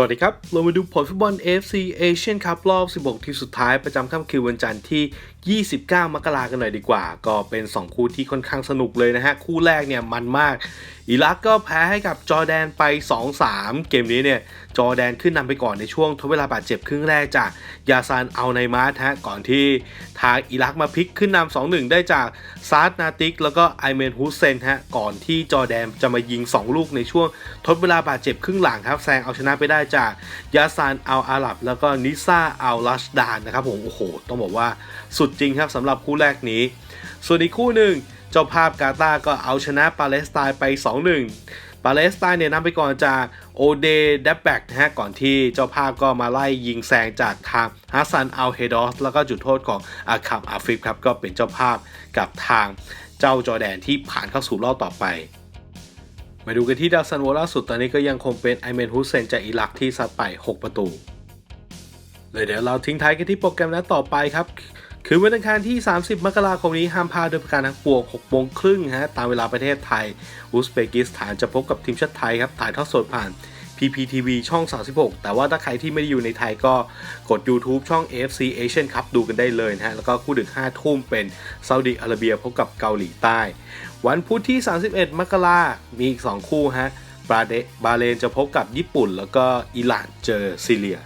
สวัสดีครับ เรามาดูผลฟุตบอล AFC Asian Cup รอบ 16 ทีมสุดท้ายประจำค่ำคืนวันจันทร์ที่ 29 มกรากันหน่อยดีกว่า ก็เป็น 2 คู่ที่ค่อนข้างสนุกเลยนะฮะ คู่แรกเนี่ยมันมาก อิรักก็แพ้ให้กับจอแดนไป 2-3 เกมนี้เนี่ยจอแดนขึ้นนำไปก่อนในช่วงทดเวลาบาดเจ็บครึ่งแรกจากยาซานเอัลไนมาสฮะก่อนที่ทางอิรักมาพลิกขึ้นนำ2-1 ได้จากซาร์นาติก แล้วก็ไอเมนฮุสเซนฮะก่อนที่จอแดนจะมายิง 2 ลูกในช่วงทดเวลาบาดเจ็บครึ่งหลังครับแซงเอาชนะไปได้จากยาซานเอัลอาหรับ แล้วก็นิซาเอัลลัชดานนะครับผมโอ้โห ต้องบอกว่าสุดจริงครับสำหรับคู่แรกนี้ ส่วนอีกคู่หนึ่ง เจ้าภาพกาตาร์ก็เอาชนะปาเลสไตน์ไป 2-1 ปาเลสไตน์เนี่ยนำไปก่อนจากโอเดเดบแบกนะฮะก่อนที่เจ้าภาพก็มาไล่ยิงแซงจากทางฮัสซันอัลเฮดอสแล้วก็จุดโทษของอาคัมอาฟิฟครับก็เป็นเจ้าภาพกับทางเจ้าจอแดนที่ผ่านเข้าสู่รอบต่อไปมาดูกันที่ดาวซันโวล่าสุดตอนนี้ก็ยังคงเป็นไอเมนฮุสเซนจากอิรักที่ซัดไป 6 ประตู เลยเดี๋ยวเราทิ้งท้ายกันที่โปรแกรมนัดต่อไปครับ คือวันอังคารที่ 30 มกราคมนี้ห้ามพลาดโดยประการทั้งปวง6โมงครึ่งฮะตามเวลาประเทศไทย อุซเบกิสถานจะพบกับทีมชาติไทยครับถ่ายทอดสดผ่าน PPTV ช่อง 36 แต่ว่าถ้าใครที่ไม่ได้อยู่ในไทยก็กด YouTube ช่อง AFC Asian Cup ดูกันได้เลยนะฮะ แล้วก็คู่ดึก 5 ทุ่มเป็นซาอุดิอาระเบียพบกับเกาหลีใต้ วันพุธที่ 31 มกรามีอีก 2 คู่ฮะบาเดบาเลนจะพบกับญี่ปุ่น แล้วก็อิหร่านเจอซีเรีย